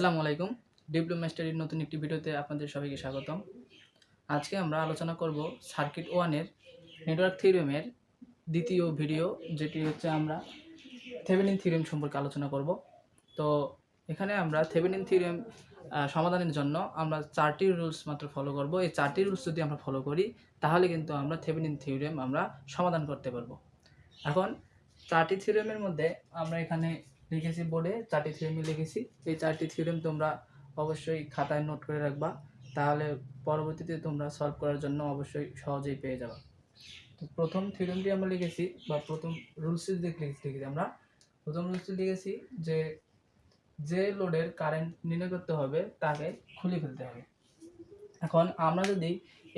আসসালামু আলাইকুম। ডিপ্লোমা স্টাডির নতুন একটি ভিডিওতে আপনাদের সবাইকে স্বাগতম। আজকে আমরা আলোচনা করব সার্কিট ওয়ানের নেটওয়ার্ক থিওরেমের দ্বিতীয় ভিডিও, যেটি হচ্ছে আমরা থেভেনিন থিওরেম সম্পর্কে আলোচনা করব। তো এখানে আমরা থেভেনিন থিওরেম সমাধানের জন্য আমরা চারটি রুলস মাত্র ফলো করব। এই চারটি রুলস যদি আমরা ফলো করি, তাহলে কিন্তু আমরা থেভেনিন থিওরেম আমরা সমাধান করতে পারব। এখন চারটি থিওরেমের মধ্যে আমরা এখানে লিখেছি বোর্ডে চারটি থিওরেম লিখেছি। এই চারটি থিওরেম তোমরা অবশ্যই খাতায় নোট করে রাখবা। তাহলে পরবর্তীতে তোমরা সলভ করার জন্য অবশ্যই সহজেই পেয়ে যাবে। তো প্রথম থিওরেমটি আমরা লিখেছি, বা প্রথম রুলসটি লিখেছি আমরা। প্রথম রুলসটি লিখেছি যে যে লোডের কারেন্ট নির্ণয় করতে হবে, তাকে খুলে ফেলতে হবে। এখন আমরা যদি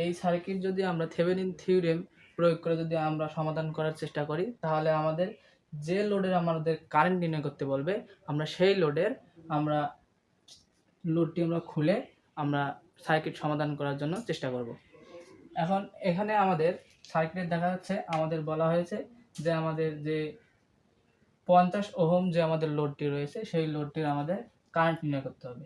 এই সার্কিট যদি আমরা থেভেনিন থিওরেম প্রয়োগ করে যদি আমরা সমাধান করার চেষ্টা করি, তাহলে আমাদের যে লোডের আমাদের কারেন্ট নির্ণয় করতে বলবে, আমরা সেই লোডের আমরা লোডটি আমরা খুলে আমরা সার্কিট সমাধান করার জন্য চেষ্টা করব। এখন এখানে আমাদের সার্কিটে দেখা যাচ্ছে, আমাদের বলা হয়েছে যে আমাদের যে পঞ্চাশ ওহম যে আমাদের লোডটি রয়েছে, সেই লোডটির আমাদের কারেন্ট নির্ণয় করতে হবে।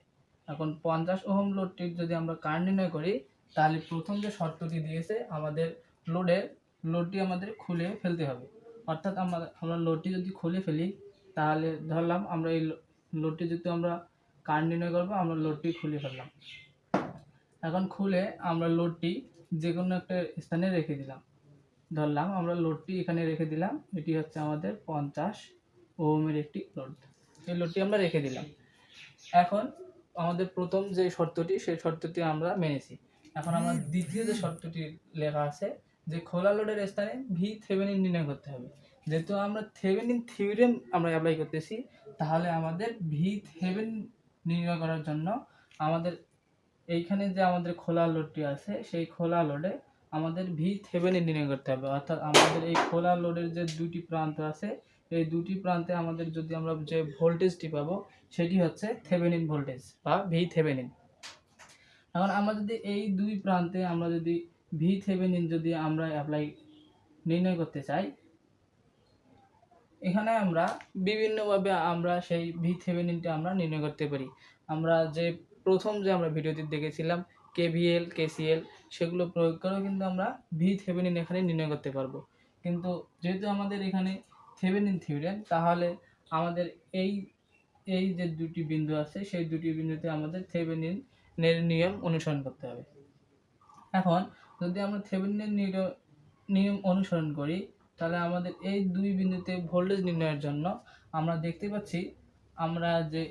এখন পঞ্চাশ ওহম লোডটির যদি আমরা কারেন্ট নির্ণয় করি, তাহলে প্রথম যে শর্তটি দিয়েছে, আমাদের লোডের লোডটি আমাদের খুলে ফেলতে হবে। অর্থাৎ আমরা আমরা লোডটি যদি খুলে ফেলি, তাহলে ধরলাম আমরা এই লোডটি যদি আমরা কারেন্ট নির্ণয় করব, আমরা লোডটি খুলে ফেললাম। এখন খুলে আমরা লোডটি যে কোনো একটা স্থানে রেখে দিলাম। ধরলাম আমরা লোডটি এখানে রেখে দিলাম, এটি হচ্ছে আমাদের পঞ্চাশ ওহমের একটি লোড এই লোডটি আমরা রেখে দিলাম। এখন আমাদের প্রথম যে শর্তটি, সেই শর্তটি আমরা মেনেছি। এখন আমার দ্বিতীয় যে শর্তটি লেখা আছে যে খোলা লোডের স্থানে ভি থেভেনিন নির্ণয় করতে হবে। যেহেতু আমরা থেভেনিন থিওরেম আমরা অ্যাপ্লাই করতেছি, তাহলে আমাদের ভি থেভেন নির্ণয় করার জন্য আমাদের এইখানে যে আমাদের খোলা লোডটি আছে, সেই খোলা লোডে আমাদের ভি থেভেনিন নির্ণয় করতে হবে। অর্থাৎ আমাদের এই খোলা লোডের যে দুটি প্রান্ত আছে, এই দুটি প্রান্তে আমাদের যদি আমরা যে ভোল্টেজটি পাবো, সেটি হচ্ছে থেভেনিন ভোল্টেজ বা ভি থেভেনিন এখন আমরা যদি এই দুই প্রান্তে আমরা যদি ভি থেভেনিন যদি আমরা অ্যাপ্লাই নির্ণয় করতে চাই, এখানে আমরা বিভিন্নভাবে আমরা সেই ভি থেভেনিনটা আমরা নির্ণয় করতে পারি। আমরা যে প্রথম যে আমরা ভিডিওটি দেখেছিলাম কেভিএল কেসিএল সেগুলো প্রয়োগ করেও কিন্তু আমরা ভি থেভেনিন এখানে নির্ণয় করতে পারব। কিন্তু যেহেতু আমাদের এখানে থেভেনিন থিওরেম তাহলে আমাদের এই এই যে দুটি বিন্দু আছে, সেই দুটি বিন্দুতে আমাদের থেভেনিনের নিয়ম অনুসরণ করতে হবে। এখন যদি আমরা থেভেনিনের নিয়ম অনুসরণ করি, তাহলে আমাদের এই দুই বিন্দুতে ভোল্টেজ নির্ণয়ের জন্য আমরা দেখতে পাচ্ছি, আমরা যে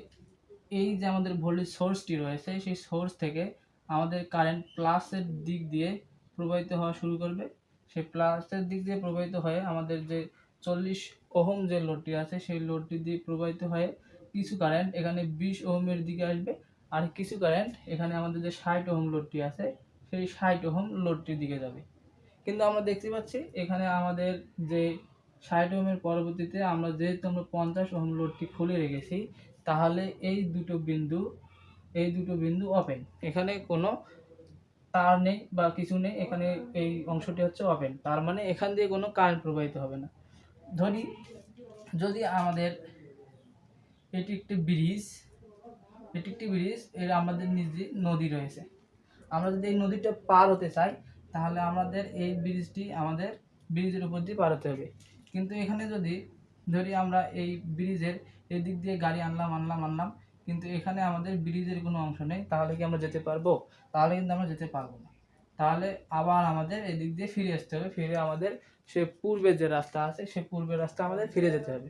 এই যে আমাদের ভোল্টেজ সোর্সটি রয়েছে, সেই সোর্স থেকে আমাদের কারেন্ট প্লাসের দিক দিয়ে প্রবাহিত হওয়া শুরু করবে। সেই প্লাসের দিক দিয়ে প্রবাহিত হয়ে আমাদের যে চল্লিশ ওহম যে লোডটি আছে, সেই লোডটি দিয়ে প্রবাহিত হয়ে কিছু কারেন্ট এখানে বিশ ওহমের দিকে আসবে, আর কিছু কারেন্ট এখানে আমাদের যে ষাট ওহম লোডটি আছে সেই ষাট ওহম লোডটির দিকে যাবে। কিন্তু আমরা দেখতে পাচ্ছি এখানে আমাদের যে ষাট ওহমের পরবর্তীতে আমরা যেহেতু আমরা পঞ্চাশ ওহম লোডটি খুলে রেখেছি, তাহলে এই দুটো বিন্দু, এই দুটো বিন্দু ওপেন এখানে কোনো তার নেই বা কিছু নেই, এখানে এই অংশটি হচ্ছে ওপেন তার মানে এখান দিয়ে কোনো কারেন্ট প্রবাহিত হবে না। ধরি যদি আমাদের এটি একটি ব্রিজ, এটি একটি ব্রিজ, এর আমাদের নিজে নদী রয়েছে। আমরা যদি এই নদীটা পার হতে চাই, তাহলে আমাদের এই ব্রিজটি আমাদের ব্রিজের উপর দিয়ে পার হতে হবে। কিন্তু এখানে যদি ধরি আমরা এই ব্রিজের এদিক দিয়ে গাড়ি আনলাম আনলাম আনলাম, কিন্তু এখানে আমাদের ব্রিজের কোনো অংশ নেই, তাহলে কি আমরা যেতে পারব? তাহলে কিন্তু আমরা যেতে পারব না। তাহলে আবার আমাদের এদিক দিয়ে ফিরে আসতে হবে, ফিরে আমাদের সে পূর্বের যে রাস্তা আছে, সে পূর্বের রাস্তা আমাদের ফিরে যেতে হবে।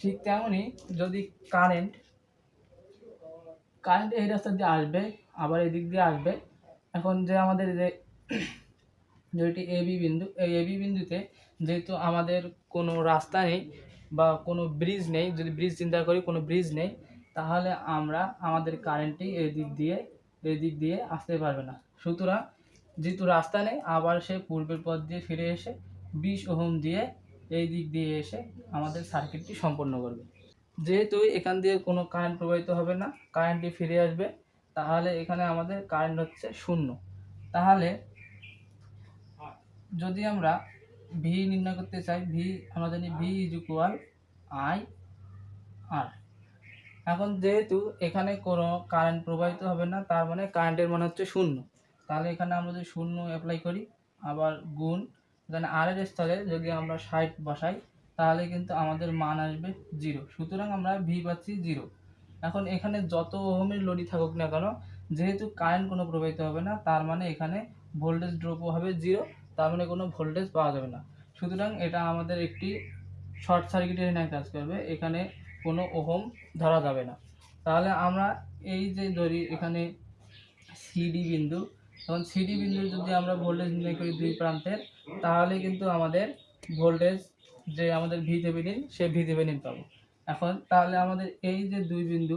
ঠিক তেমনই যদি কারেন্ট কারেন্ট এই রাস্তা দিয়ে আসবে, আবার এদিক দিয়ে আসবে এখন যে আমাদের যে যেটি এবি বিন্দু, এই এবি বিন্দুতে যেহেতু আমাদের কোনো রাস্তা নেই বা কোনো ব্রিজ নেই, যদি ব্রিজ চিন্তা করি কোনো ব্রিজ নেই, তাহলে আমরা আমাদের কারেন্টটি এই দিক দিয়ে এই দিক দিয়ে আসতে পারবে না। সুতরাং যেহেতু রাস্তা নেই, আবার সে পূর্বের পথ দিয়ে ফিরে এসে বিশ ওহম দিয়ে এই দিক দিয়ে এসে আমাদের সার্কিটটি সম্পন্ন করবে। যেহেতু এখান দিয়ে কোনো কারেন্ট প্রবাহিত হবে না কারেন্টটি ফিরে আসবে তাহলে এখানে আমাদের কারেন্ট হচ্ছে শূন্য। তাহলে যদি আমরা ভি নির্ণয় করতে চাই ভি আমরা জানি V is equal I R এখন যেহেতু এখানে কোনো কারেন্ট প্রবাহিত হবে না, তার মানে কারেন্টের মান হচ্ছে শূন্য। তাহলে এখানে আমরা যদি শূন্য অ্যাপ্লাই করি, আবার গুণ এখানে আর এর স্থলে যদি আমরা ষাট বসাই, তাহলে কিন্তু আমাদের মান আসবে জিরো সুতরাং আমরা ভি পাচ্ছি জিরো এখন এখানে যত ওহমের লোডই থাকুক না কেন, যেহেতু কারেন্ট কোনো প্রবাহিত হবে না, তার মানে এখানে ভোল্টেজ ড্রপও হবে জিরো তার মানে কোনো ভোল্টেজ পাওয়া যাবে না। সুতরাং এটা আমাদের একটি শর্ট সার্কিটের ন্যায় কাজ করবে, এখানে কোনো ওহম ধরা যাবে না। তাহলে আমরা এই যে ধরি এখানে সিডি বিন্দু তখন সিডি বিন্দু যদি আমরা ভোল্টেজ নির্ণয় করি দুই প্রান্তের, তাহলে কিন্তু আমাদের ভোল্টেজ যে আমাদের ভি থেভেনিন সে ভি থেভেনিন পাবো। এখন তাহলে আমাদের এই যে দুই বিন্দু,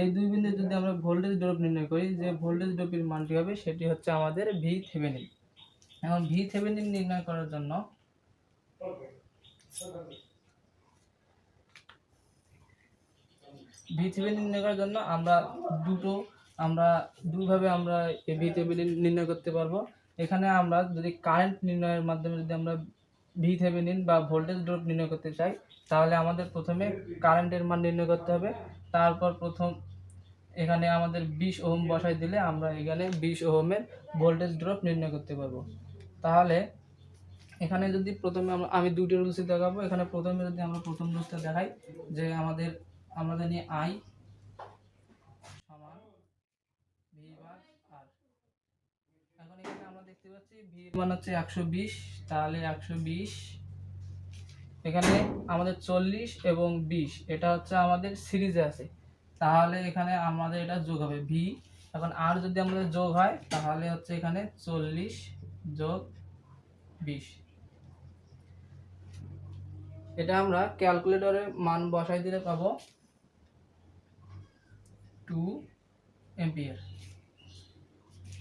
এই দুই বিন্দু যদি আমরা ভোল্টেজ ড্রপ নির্ণয় করি, যে ভোল্টেজ ড্রপের মানটি হবে সেটি হচ্ছে আমাদের ভি থেভেনিন এখন ভি থেভেনিন নির্ণয় করার জন্য ভি থেভেনিন নির্ণয় করার জন্য আমরা দুটো, আমরা দুইভাবে আমরা ভি থেভেনিন নির্ণয় করতে পারব। এখানে আমরা যদি কারেন্ট নির্ণয়ের মাধ্যমে যদি আমরা ভি থেভেনিন বা ভোল্টেজ ড্রপ নির্ণয় করতে চাই, তাহলে আমাদের প্রথমে কারেন্টের মান নির্ণয় করতে হবে। তারপর প্রথম এখানে আমাদের বিশ ওহম বসাই দিলে আমরা এখানে বিশ ওহমের ভোল্টেজ ড্রপ নির্ণয় করতে পারব। তাহলে এখানে যদি প্রথমে আমরা, আমি দুটি রুলসই দেখাবো। এখানে প্রথমে যদি আমরা প্রথম রুলসটা দেখাই, যে আমাদের, আমরা জানি আই সমান ভি বার আর এখন এখানে আমরা দেখতে পাচ্ছি ভি এর মান হচ্ছে একশো বিশ, তাহলে একশো বিশ। এখানে আমাদের চল্লিশ এবং বিশ, এটা হচ্ছে আমাদের সিরিজে আছে। তাহলে এখানে আমাদের এটা যোগ হবে ভি। এখন আর যদি আমাদের যোগ হয়, তাহলে হচ্ছে এখানে চল্লিশ যোগ বিশ। এটা আমরা ক্যালকুলেটরে মান বসাই দিলে পাবো টু এম্পিয়ার।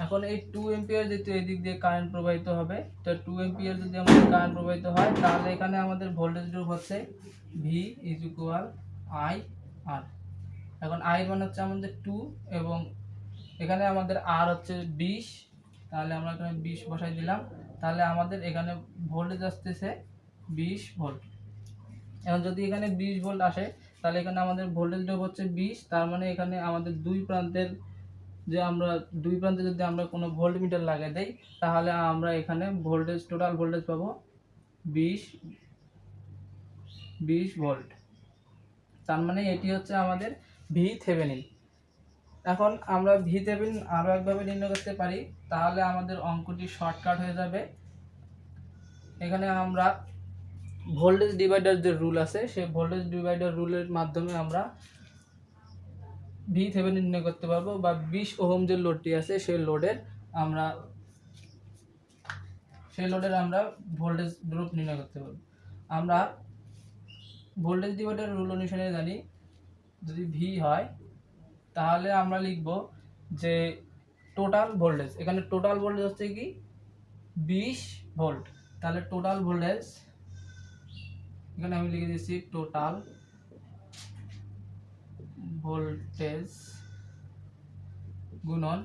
এখন এই টু এম্পিয়ার যেহেতু এদিক দিয়ে কারেন্ট প্রবাহিত হবে, তো টু এম্পিয়ার যদি আমাদের কারেন্ট প্রবাহিত হয়, তাহলে এখানে আমাদের ভোল্টেজ ড্রপ হচ্ছে V is equal I R এখন আই মান হচ্ছে আমাদের টু এবং এখানে আমাদের আর হচ্ছে বিশ, তাহলে আমরা এখানে বিশ বসাই দিলাম, তাহলে আমাদের এখানে ভোল্টেজ আসতেছে বিশ ভোল্ট এখন যদি এখানে বিশ ভোল্ট আসে, তাহলে এখানে আমাদের ভোল্টেজ ড্রপ হচ্ছে বিশ, তার মানে এখানে আমাদের দুই প্রান্তের যে আমরা দুই প্রান্তে যদি আমরা কোনো ভোল্ট মিটার লাগিয়ে দেই, তাহলে আমরা এখানে ভোল্টেজ টোটাল ভোল্টেজ পাবো বিশ বিশ ভোল্ট তার মানে এটি হচ্ছে আমাদের ভি থেভেনিন এখন আমরা ভি থেভেনিন আরও একভাবে নির্ণয় করতে পারি, তাহলে আমাদের অঙ্কটি শর্টকাট হয়ে যাবে। এখানে আমরা ভোল্টেজ ডিভাইডার যে রুল আছে সেই ভোল্টেজ ডিভাইডার রুলের মাধ্যমে আমরা ভি থেভেনিন নির্ণয় করতে পারব বা বিশ ওহম যে লোডটি আছে সেই লোডের আমরা, সেই লোডের আমরা ভোল্টেজ ড্রপ নির্ণয় করতে পারব। আমরা ভোল্টেজ ডিভাইডার রুল অনুসারে জানি, যদি ভি হয়, তাহলে আমরা লিখব যে টোটাল ভোল্টেজ এখানে টোটাল ভোল্টেজ হচ্ছে কি? বিশ ভোল্ট তাহলে টোটাল ভোল্টেজ এখানে আমি লিখে দিচ্ছি টোটাল ভোল্টেজ গুণন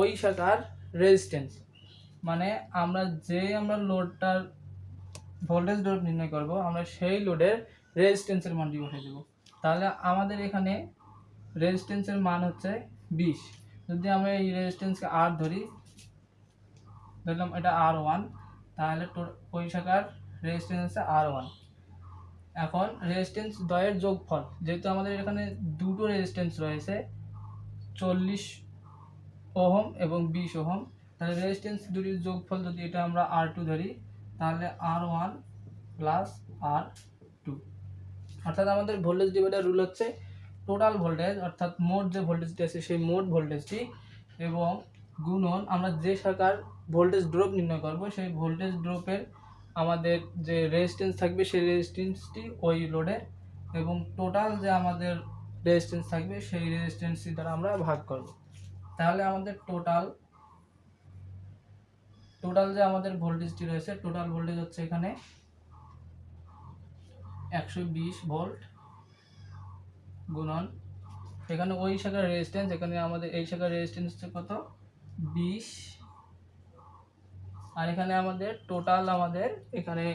ওই শাখার রেজিস্ট্যান্স মানে আমরা যে আমরা লোডটার ভোল্টেজ ড্রপ নির্ণয় করব, আমরা সেই লোডের রেজিস্ট্যান্সের মানটি বসে দেবো। তাহলে আমাদের এখানে রেজিস্ট্যান্সের মান হচ্ছে বিশ। যদি আমরা এই রেজিস্ট্যান্সকে আর ধরি, ধরলাম এটা আর ওয়ান তাহলে ওই শাখার রেজিস্ট্যান্স হচ্ছে আর ওয়ান এখন রেজিস্ট্যান্স দ্বয়ের যোগফল, যেহেতু আমাদের এখানে দুটো রেজিস্ট্যান্স রয়েছে, চল্লিশ ওহম এবং বিশ ওহম, তাহলে রেজিস্ট্যান্স দুটির যোগফল যদি এটা আমরা আর টু ধরি, তাহলে R one plus R two অর্থাৎ আমাদের ভোল্টেজ ডিভাইডার রুল হচ্ছে টোটাল ভোল্টেজ অর্থাৎ মোট যে ভোল্টেজটি আছে, সেই মোট ভোল্টেজটি এবং গুণন আমরা যে শাখার ভোল্টেজ ড্রপ নির্ণয় করব, সেই ভোল্টেজ ড্রপের আমাদের যে রেজিস্ট্যান্স থাকবে সেই রেজিস্ট্যান্সটি ওই লোডে এবং টোটাল যে আমাদের রেজিস্ট্যান্স থাকবে সেই রেজিস্ট্যান্সটি দ্বারা আমরা ভাগ করব। তাহলে আমাদের টোটাল টোটাল যে আমাদের ভোল্টেজটি রয়েছে টোটাল ভোল্টেজ হচ্ছে এখানে একশো বিশ ভোল্ট গুণন। এখানে ওই শাখার রেজিস্ট্যান্স এখানে আমাদের এই শাখার রেজিস্ট্যান্স হচ্ছে কত? বিশ আর এখানে আমাদের টোটাল আমাদের এখানে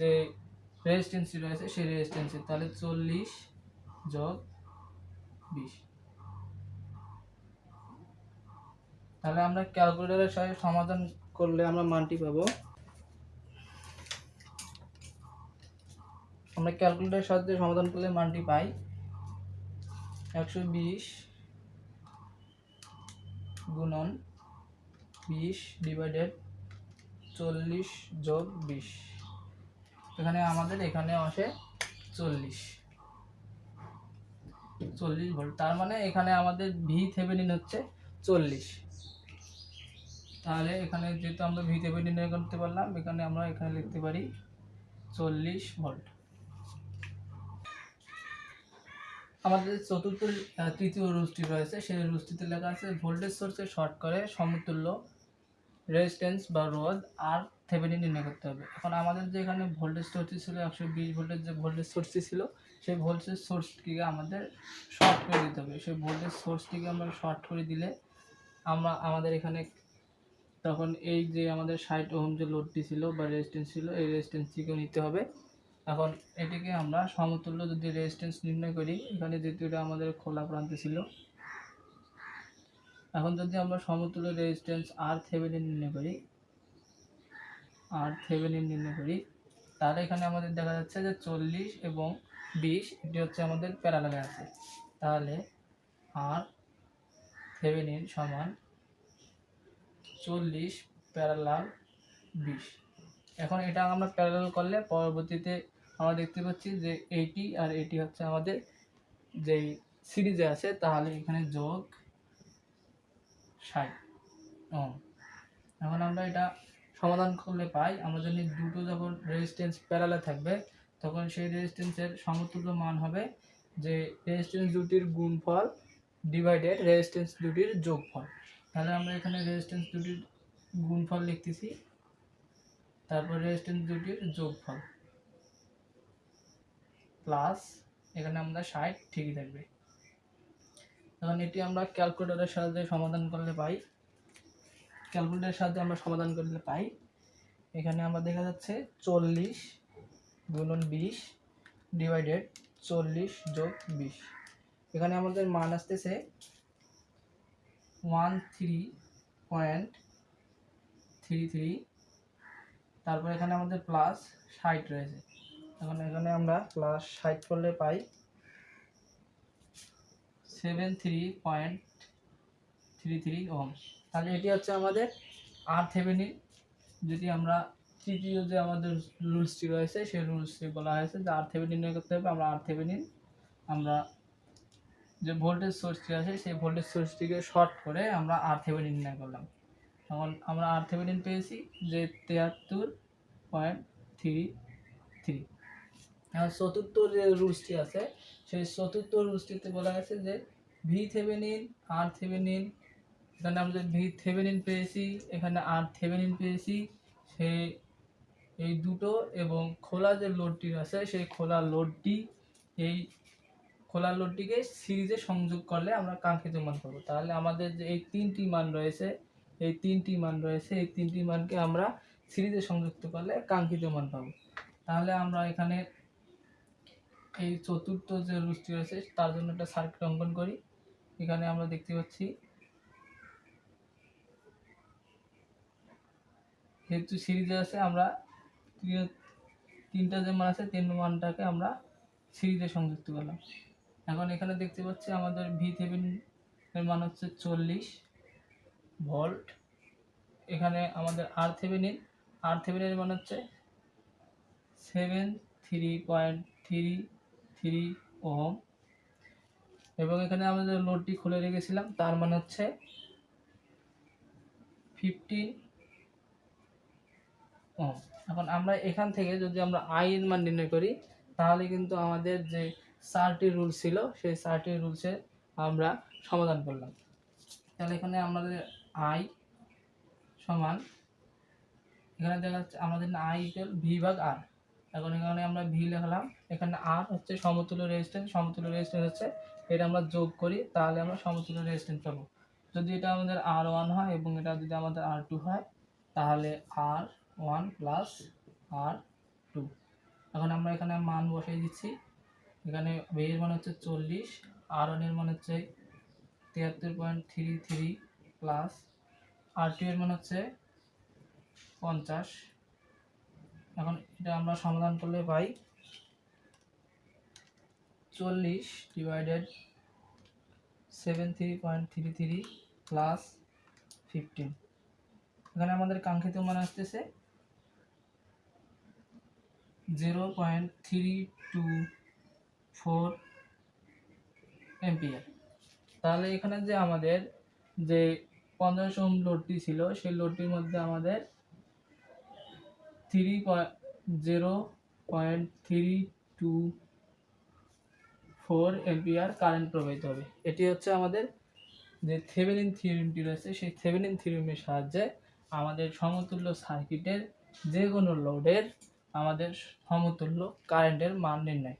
যে রেজিস্ট্যান্সটি রয়েছে সেই রেজিস্ট্যান্সটি তাহলে চল্লিশ যোগ বিশ। তাহলে আমরা ক্যালকুলেটরের সাথে সমাধান করলে আমরা মানটি পাবো। আমরা ক্যালকুলেটরের সাহায্যে সমাধান করলে মানটি পাই একশো বিশ গুণন বিশ ডিভাইডেড চল্লিশ যোগ বিশ। এখানে আমাদের এখানে আসে চল্লিশ। চল্লিশ ভোল্ট। তার মানে এখানে আমাদের ভি থেভেনিন হচ্ছে চল্লিশ। তাহলে এখানে যেহেতু আমরা ভি থেভেনিন করতে পারলাম, এখানে আমরা এখানে লিখতে পারি চল্লিশ ভোল্ট। আমাদের চতুর্থ তৃতীয় রুলসটি রয়েছে। সেই রুলসটিতে লেখা আছে, ভোল্টেজ সোর্সকে শর্ট করে সমতুল্য রেজিস্ট্যান্স বা রোধ আর থেভেনিন নির্ণয় করতে হবে। এখন আমাদের যে এখানে ভোল্টেজ সোর্সটি ছিল, একশো বিশ ভোল্টের যে ভোল্টেজ সোর্সটি ছিল, সেই ভোল্টেজ সোর্সটিকে আমাদের শর্ট করে দিতে হবে। সেই ভোল্টেজ সোর্সটিকে আমরা শর্ট করে দিলে আমরা, আমাদের এখানে তখন এই যে আমাদের ষাট ওহম যে লোডটি ছিল বা রেজিস্ট্যান্স ছিল, এই রেজিস্ট্যান্সটিকেও নিতে হবে। এখন এটিকে আমরা সমতুল্য যদি রেজিস্ট্যান্স নির্ণয় করি, এখানে যেহেতু এটা আমাদের খোলা প্রান্তে ছিল এখন যদি আমরা সমতুল্য রেজিস্ট্যান্স আর থেভেনিন নির্ণয় করি আর থেভেনিন নির্ণয় করি, তাহলে এখানে আমাদের দেখা যাচ্ছে যে চল্লিশ এবং বিশ, এটি হচ্ছে আমাদের প্যারালালে আছে। তাহলে আর থেভেনিন সমান চল্লিশ প্যারালাল বিশ। এখন এটা আমরা প্যারালাল করলে পরবর্তীতে আমরা দেখতে পাচ্ছি যে এইটি আর এটি হচ্ছে আমাদের যেই সিরিজে আছে, তাহলে এখানে যোগ ষাট। ও। এখন আমরা এটা সমাধান করলে পাই। আমরা জানি দুটো যখন রেজিস্ট্যান্স প্যারালে থাকবে, তখন সেই রেজিস্ট্যান্সের সমতুল্য মান হবে যে রেজিস্ট্যান্স দুটির গুণফল ডিভাইডেড রেজিস্ট্যান্স দুটির যোগফল। তাহলে আমরা এখানে রেজিস্ট্যান্স দুটির গুণফল লিখতেছি, তারপর রেজিস্ট্যান্স দুটির যোগফল। প্লাস এখানে আমরা ষাট ঠিকই থাকবে। তখন এটি আমরা ক্যালকুলেটরের সাহায্যে সমাধান করলে পাই। ক্যালকুলেটরের সাহায্যে আমরা সমাধান করলে পাই। এখানে আমরা দেখা যাচ্ছে চল্লিশ গুণন বিশ ডিভাইডেড চল্লিশ যোগ বিশ। এখানে আমাদের মান আসতেছে one three point three three তারপর এখানে আমাদের প্লাস ষাট রয়েছে। এখন এখানে আমরা প্লাস ষাট করলে পাই seven three point three three ohm তাহলে এটি হচ্ছে আমাদের আর থেভেনিন যদি আমরা তৃতীয় যে আমাদের রুলসটি রয়েছে, সেই রুলসটি বলা হয়েছে যে আর থেভেনিন করতে হবে। আমরা আর থেভেনিন আমরা যে ভোল্টেজ সোর্সটি আছে, সেই ভোল্টেজ সোর্সটিকে শর্ট করে আমরা আর থেভেনিন নির্ণয় করলাম। তখন আমরা আর থেভেনিন পেয়েছি যে তিয়াত্তর পয়েন্ট থ্রি থ্রি এখন চতুর্থ যে রুলসটি আছে, সেই চতুর্থ রুলসটিতে বলা গেছে যে ভি থেভেনিন আর থেভেনিন এখানে আমরা ভি থেভেনিন পেয়েছি, এখানে আর থেভেনিন পেয়েছি সেই এই দুটো এবং খোলা যে লোডটি আছে, সেই খোলা লোডটি এই খোলা লোডটিকে সিরিজে সংযোগ করলে আমরা কাঙ্ক্ষিত মান পাবো। তাহলে আমাদের যে এই তিনটি মান রয়েছে, এই তিনটি মান রয়েছে, এই তিনটি মানকে আমরা সিরিজে সংযুক্ত করলে কাঙ্ক্ষিত মান পাবো। তাহলে আমরা এখানে এই চতুর্থ যে রুলসটি রয়েছে, তার জন্য একটা সার্কিট অঙ্কন করি। এখানে আমরা দেখতে পাচ্ছি, যেহেতু সিরিজে আছে, আমরা তিন- তিনটা যে মান আছে, তিন মানটাকে আমরা সিরিজে সংযুক্ত করলাম। এখন এখানে দেখতে পাচ্ছি আমাদের ভি থেভিন এর মান হচ্ছে চল্লিশ ভোল্ট। এখানে আমাদের আর থেভেনিন আর থেভেনিনের মান হচ্ছে seven three point three three ohm এবং এখানে আমাদের লোডটি খুলে রেখেছিলাম, তার মান হচ্ছে ফিফটিন ওহম এখন আমরা এখান থেকে যদি আমরা আই এর মান নির্ণয় করি, তাহলে কিন্তু আমাদের যে চারটি রুল ছিল, সেই চারটি রুলসে আমরা সমাধান করলাম। তাহলে এখানে আমাদের আই সমান, এখানে দেখা যাচ্ছে আমাদের আই ভি ভাগ আর এখন এখানে আমরা ভি লিখলাম। এখানে আর হচ্ছে সমতুল্য রেজিস্ট্যান্স সমতুল্য রেজিস্ট্যান্স হচ্ছে এটা আমরা যোগ করি, তাহলে আমরা সমতুল্য রেজিস্ট্যান্স পাবো। যদি এটা আমাদের আর ওয়ান হয় এবং এটা যদি আমাদের আর টু হয়, তাহলে R one plus R two এখন আমরা এখানে মান বসিয়ে দিচ্ছি। এখানে এর মান হচ্ছে চল্লিশ আর ওয়ানের মান হচ্ছে তিয়াত্তর point three three plus R two এর মান হচ্ছে পঞ্চাশ। এখন এটা আমরা সমাধান করলে পাই চল্লিশ divided seven three point three three plus fifteen এখানে আমাদের কাঙ্ক্ষিত মান আসতেছে zero point three two four ampere তাহলে এখানে যে আমাদের যে পঞ্চাশ ওম লোডটি ছিল, সেই লোডটির মধ্যে আমাদের three zero point three two four ampere current প্রবাহিত হবে। এটি হচ্ছে আমাদের যে থেভেনিন থিওরিমটি রয়েছে, সেই থেভেনিন থিওরিমের সাহায্যে আমাদের সমতুল্য সার্কিটের যে কোনো লোডের আমাদের সমতুল্য কারেন্টের মান নির্ণয়।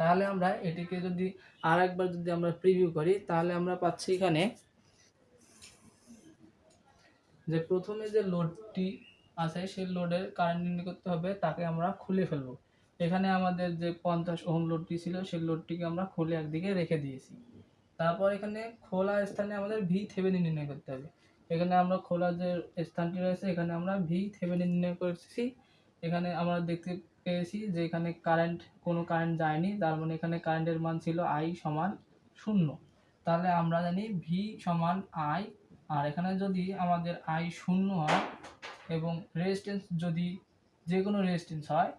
তাহলে আমরা এটিকে যদি আর একবার যদি আমরা প্রিভিউ করি, তাহলে আমরা পাচ্ছি এখানে যে প্রথমে যে লোডটি আছে, সেই লোডের কারেন্ট নির্ণয় করতে হবে, তাকে আমরা খুলে ফেলব। এখানে আমাদের যে পঞ্চাশ ওহম লোডটি ছিল, সেই লোডটিকে আমরা খুলে একদিকে রেখে দিয়েছি। তারপর এখানে খোলা স্থানে আমাদের ভি থেভেনিন নির্ণয় করতে হবে। এখানে আমরা খোলা যে স্থানটি রয়েছে, এখানে আমরা ভি থেভেনিন নির্ণয় করেছি। এখানে আমরা দেখতে পেয়েছি যে এখানে কারেন্ট কোনো কারেন্ট যায়নি, তার মানে এখানে কারেন্টের মান ছিল আই সমান শূন্য। তাহলে আমরা জানি ভি সমান আই আর এখানে যদি আমাদের আই শূন্য হয় এবং রেজিস্ট্যান্স যদি যে কোনো রেজিস্ট্যান্স হয়,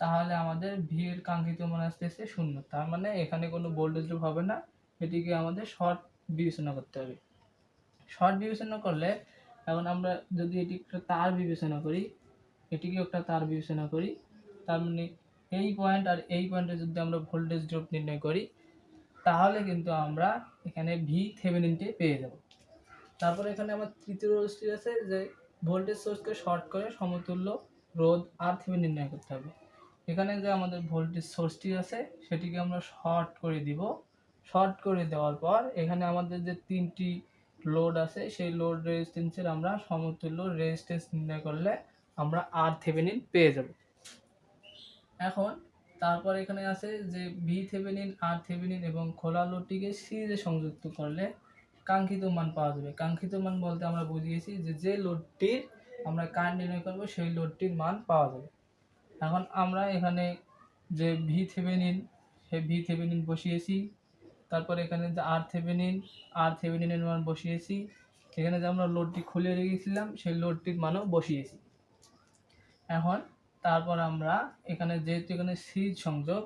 তাহলে আমাদের ভি এর কাঙ্ক্ষিত মান আসতেছে শূন্য। তার মানে এখানে কোনো ভোল্টেজ ড্রপ হবে না, এটিকে আমাদের শর্ট বিবেচনা করতে হবে। শর্ট বিবেচনা করলে, এখন আমরা যদি এটি একটা তার বিবেচনা করি এটিকে একটা তার বিবেচনা করি, তার মানে এই পয়েন্ট আর এই পয়েন্টে যদি আমরা ভোল্টেজ ড্রপ নির্ণয় করি, তাহলে কিন্তু আমরা এখানে ভি থেভেনিনটি পেয়ে যাব। তারপরে এখানে আমার তৃতীয় রোধটি আছে যে ভোল্টেজ সোর্সকে শর্ট করে সমতুল্য রোধ আর থেভেনিন নির্ণয় করতে হবে। এখানে যে আমাদের ভোল্টেজ সোর্সটি আছে, সেটিকে আমরা শর্ট করে দিব। শর্ট করে দেওয়ার পর এখানে আমাদের যে তিনটি লোড আছে, সেই লোড রেজিস্ট্যান্সের আমরা সমতুল্য রেজিস্ট্যান্স নির্ণয় করলে আমরা আর থেভেনিন পেয়ে যাব। এখন তারপর এখানে আছে যে ভি থেভেনিন আর থেভেনিন এবং খোলা লোডটিকে সিরিজে সংযুক্ত করলে কাঙ্ক্ষিত মান পাওয়া যাবে। কাঙ্ক্ষিত মান বলতে আমরা বুঝিয়েছি যে যে লোডটির আমরা কারেন্ট নির্ণয় করব, সেই লোডটির মান পাওয়া যাবে। এখন আমরা এখানে যে ভি থেভেনিন সেই ভি থেভেনিন বসিয়েছি। তারপর এখানে যে আর থেভেনিন আর থেভেনিনের মান বসিয়েছি। এখানে যে আমরা লোডটি খুলে রেখেছিলাম, সেই লোডটির মানও বসিয়েছি। এখন তারপর আমরা এখানে, যেহেতু এখানে সিরিজ সংযোগ,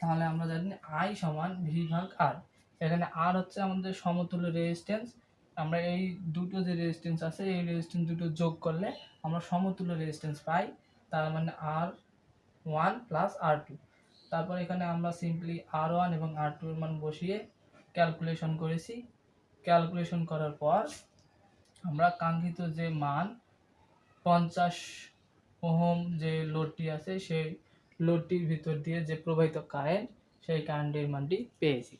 তাহলে আমরা জানি আই সমান ভি ভাগ আর এখানে আর হচ্ছে আমাদের সমতুল্য রেজিস্ট্যান্স আমরা এই দুটো যে রেজিস্ট্যান্স আছে, এই রেজিস্ট্যান্স দুটো যোগ করলে আমরা সমতুল্য রেজিস্ট্যান্স পাই। তার মানে R one plus R two তারপর এখানে আমরা সিম্পলি আর ওয়ান এবং আর টু এর মান বসিয়ে ক্যালকুলেশন করেছি। ক্যালকুলেশন করার পর আমরা কাঙ্ক্ষিত যে মান পঞ্চাশ ওহম যে লোডটি আছে, সেই লোডটির ভিতর দিয়ে যে প্রবাহিত কারেন্ট সেই কারেন্টের মানটি পেয়েছি।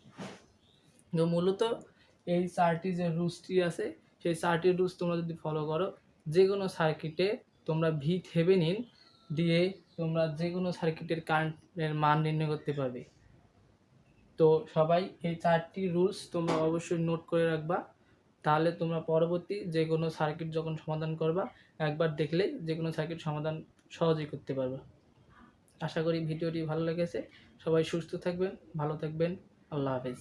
মূলত এই চারটি যে রুলসটি আছে, সেই চারটি রুলস তোমরা যদি ফলো করো যে কোনো সার্কিটে তোমরা ভি থেভেনিন দিয়ে তোমরা যে কোনো সার্কিটের কারেন্টের মান নির্ণয় করতে পারবে। তো সবাই এই চারটি রুলস তোমরা অবশ্যই নোট করে রাখবা। তাহলে তোমরা পরবর্তী যে কোনো সার্কিট যখন সমাধান করবা, একবার দেখলেই যে কোনো সার্কিট সমাধান সহজেই করতে পারবে। আশা করি ভিডিওটি ভালো লেগেছে। সবাই সুস্থ থাকবেন, ভালো থাকবেন। আল্লাহ হাফেজ।